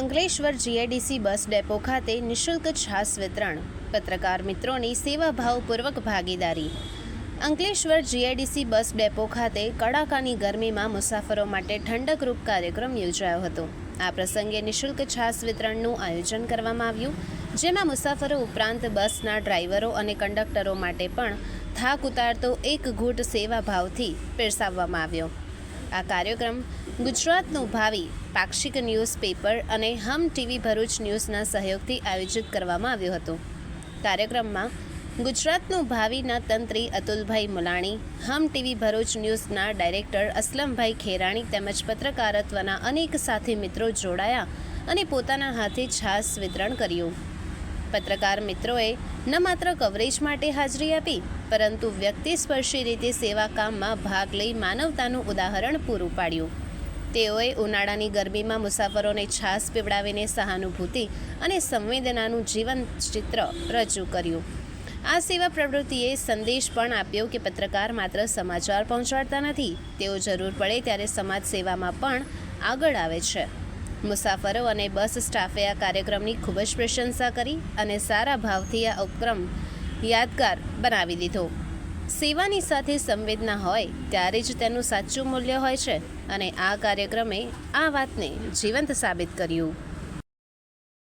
Ankleshwar GIDC bus depot ખાતે નિઃશુલ્ક છાસ વિતરણ. પત્રકાર મિત્રોની સેવાભાવપૂર્વક ભાગીદારી. અંકલેશ્વર જીઆઈડીસી બસ ડેપો ખાતે કડાકાની ગરમીમાં મુસાફરો માટે ઠંડકરૂપ કાર્યક્રમ યોજાયો હતો. આ પ્રસંગે નિઃશુલ્ક છાસ વિતરણનું આયોજન કરવામાં આવ્યું, જેમાં મુસાફરો ઉપરાંત બસના ડ્રાઈવરો અને કંડક્ટરો માટે પણ થાક ઉતારતો એક ઘૂંટ સેવાભાવથી પીરસાવવામાં આવ્યો. આ કાર્યક્રમ ગુજરાતનું ભાવિ પાક્ષિક ન્યૂઝ પેપર અને હમ ટીવી ભરૂચ ન્યૂઝના સહયોગથી આયોજિત કરવામાં આવ્યો હતો. કાર્યક્રમમાં ગુજરાતનું ભાવિના તંત્રી અતુલભાઈ મુલાણી, હમ ટીવી ભરૂચ ન્યૂઝના ડાયરેક્ટર અસલમભાઈ ખેરાણી તેમજ પત્રકારત્વના અનેક સાથી મિત્રો જોડાયા અને પોતાના હાથે છાસ વિતરણ કર્યું. પત્રકાર મિત્રોએ ન માત્ર કવરેજ માટે હાજરી આપી, પરંતુ વ્યક્તિસ્પર્શી રીતે સેવા કામમાં ભાગ લઈ માનવતાનું ઉદાહરણ પૂરું પાડ્યું. તેઓએ ઉનાળાની ગરમીમાં મુસાફરોને છાસ પીવડાવીને સહાનુભૂતિ અને સંવેદનાનું જીવન ચિત્ર રજૂ કર્યું. આ સેવા પ્રવૃત્તિએ સંદેશ પણ આપ્યો કે પત્રકાર માત્ર સમાચાર પહોંચાડતા નથી, તેઓ જરૂર પડે ત્યારે સમાજ સેવામાં પણ આગળ આવે છે. મુસાફરો અને બસ સ્ટાફે આ કાર્યક્રમની ખૂબ જ પ્રશંસા કરી અને સારા ભાવથી આ ઉપક્રમ યાદગાર બનાવી દીધો. સેવાની સાથે સંવેદના હોય ત્યારે જ તેનું સાચું મૂલ્ય હોય છે અને આ કાર્યક્રમે આ વાતને જીવંત સાબિત કર્યું.